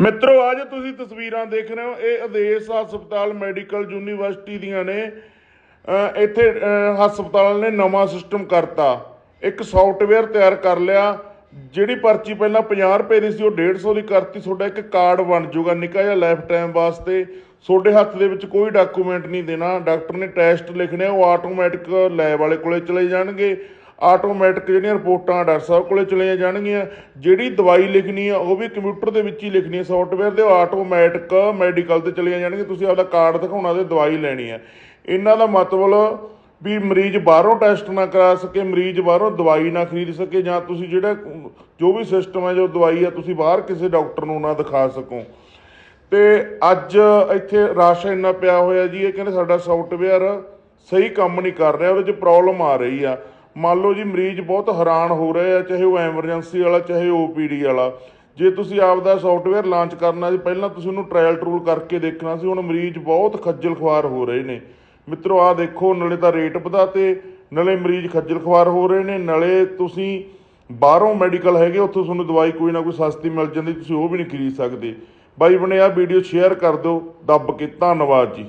ਮਿੱਤਰੋ, ਅੱਜ ਤੁਸੀਂ ਤਸਵੀਰਾਂ ਦੇਖ ਰਹੇ ਹੋ, ਇਹ ਆਦੇਸ਼ ਹਸਪਤਾਲ ਮੈਡੀਕਲ ਯੂਨੀਵਰਸਿਟੀ ਦੀਆਂ ਨੇ। ਇੱਥੇ ਹਸਪਤਾਲ ਨੇ ਨਵਾਂ ਸਿਸਟਮ ਕਰਤਾ। ਇੱਕ ਸੌਫਟਵੇਅਰ ਤਿਆਰ ਕਰ ਲਿਆ, ਜਿਹੜੀ ਪਰਚੀ ਪਹਿਲਾਂ 50 ਰੁਪਏ ਦੀ ਸੀ, ਉਹ 150 ਦੀ ਕਰਤੀ। ਤੁਹਾਡਾ ਇੱਕ ਕਾਰਡ ਬਣ ਜਾਊਗਾ ਨਿੱਕਾ ਜਿਹਾ ਲਾਈਫ ਟਾਈਮ ਵਾਸਤੇ। ਤੁਹਾਡੇ ਹੱਥ ਦੇ ਵਿੱਚ ਕੋਈ ਡਾਕੂਮੈਂਟ ਨਹੀਂ ਦੇਣਾ। ਡਾਕਟਰ ਨੇ ਟੈਸਟ ਲਿਖਣੇ, ਉਹ ਆਟੋਮੈਟਿਕ ਲੈਬ ਵਾਲੇ ਕੋਲੇ ਚਲੇ ਜਾਣਗੇ। ਆਟੋਮੈਟਿਕ ਜਿਹੜੀਆਂ ਰਿਪੋਰਟਾਂ ਡਾਕਟਰ ਸਾਹਿਬ ਕੋਲੇ ਚਲੀਆਂ ਜਾਣਗੀਆਂ, ਜਿਹੜੀ ਦਵਾਈ ਲਿਖਣੀ ਆ, ਉਹ ਵੀ ਕੰਪਿਊਟਰ ਦੇ ਵਿੱਚ ਹੀ ਲਿਖਣੀ ਹੈ ਸੌਫਟਵੇਅਰ ਦੇ, ਉਹ ਆਟੋਮੈਟਿਕ ਮੈਡੀਕਲ ਤੇ ਚਲੀਆਂ ਜਾਣਗੀਆਂ, ਤੁਸੀਂ ਆਪਦਾ ਕਾਰਡ ਦਿਖਾਉਣਾ ਤੇ ਦਵਾਈ ਲੈਣੀ ਹੈ ਇਹਨਾਂ ਦਾ ਮਤਲਬ ਵੀ ਮਰੀਜ਼ ਬਾਹਰੋਂ ਟੈਸਟ ਨਾ ਕਰਾ ਸਕੇ, ਮਰੀਜ਼ ਬਾਹਰੋਂ ਦਵਾਈ ਨਾ ਖਰੀਦ ਸਕੇ, ਜਾਂ ਤੁਸੀਂ ਜਿਹੜਾ ਜੋ ਵੀ ਸਿਸਟਮ ਹੈ ਜੋ ਦਵਾਈ ਹੈ ਤੁਸੀਂ ਬਾਹਰ ਕਿਸੇ ਡਾਕਟਰ ਨੂੰ ਨਾ ਦਿਖਾ ਸਕੋ। ਤੇ ਅੱਜ ਇੱਥੇ ਰਸ਼ ਇੰਨਾ ਪਿਆ ਹੋਇਆ ਜੀ, ਇਹ ਕਹਿੰਦੇ ਸਾਡਾ ਸੌਫਟਵੇਅਰ ਸਹੀ ਕੰਮ ਨਹੀਂ ਕਰ ਰਿਹਾ, ਉਹਦੇ 'ਚ ਪ੍ਰੋਬਲਮ ਆ ਰਹੀ ਆ। ਮੰਨ ਲਓ ਜੀ ਮਰੀਜ਼ ਬਹੁਤ ਹੈਰਾਨ ਹੋ ਰਹੇ ਆ, ਚਾਹੇ ਉਹ ਐਮਰਜੈਂਸੀ ਵਾਲਾ, ਚਾਹੇ ਓਪੀਡੀ ਵਾਲਾ। ਜੇ ਤੁਸੀਂ ਆਪਦਾ ਸੌਫਟਵੇਅਰ ਲਾਂਚ ਕਰਨਾ ਸੀ ਪਹਿਲਾਂ ਤੁਸੀਂ ਉਹਨੂੰ ਟ੍ਰਾਇਲ ਟਰੂਲ ਕਰਕੇ ਦੇਖਣਾ ਸੀ, ਹੁਣ ਮਰੀਜ਼ ਬਹੁਤ ਖੱਜਲ ਖੁਆਰ ਹੋ ਰਹੇ ਨੇ। ਮਿੱਤਰੋ, ਆਹ ਦੇਖੋ, ਨਾਲੇ ਤਾਂ ਰੇਟ ਵਧਾਤੇ, ਨਾਲੇ ਮਰੀਜ਼ ਖੱਜਲ ਖੁਆਰ ਹੋ ਰਹੇ ਨੇ, ਨਾਲੇ ਤੁਸੀਂ ਬਾਹਰੋਂ ਮੈਡੀਕਲ ਹੈਗੇ, ਉੱਥੋਂ ਤੁਹਾਨੂੰ ਦਵਾਈ ਕੋਈ ਨਾ ਕੋਈ ਸਸਤੀ ਮਿਲ ਜਾਂਦੀ, ਤੁਸੀਂ ਉਹ ਵੀ ਨਹੀਂ ਖਰੀਦ ਸਕਦੇ। ਬਾਈ ਬਣੇ ਆ ਵੀਡੀਓ ਸ਼ੇਅਰ ਕਰ ਦਿਓ, ਦੱਬ ਕੇ, ਧੰਨਵਾਦ ਜੀ।